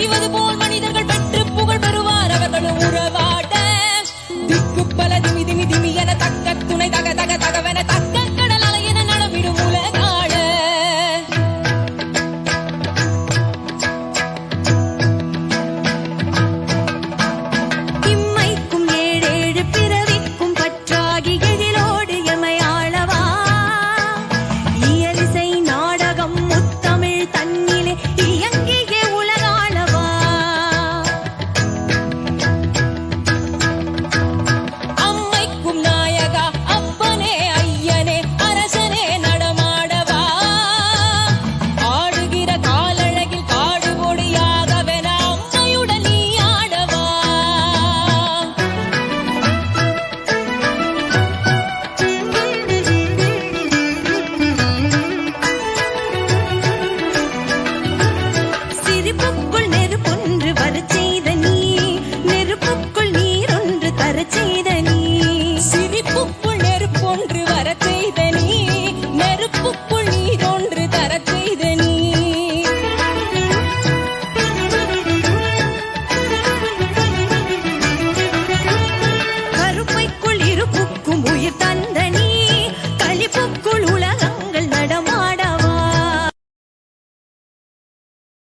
தெரிவது போல் மனிதர்கள்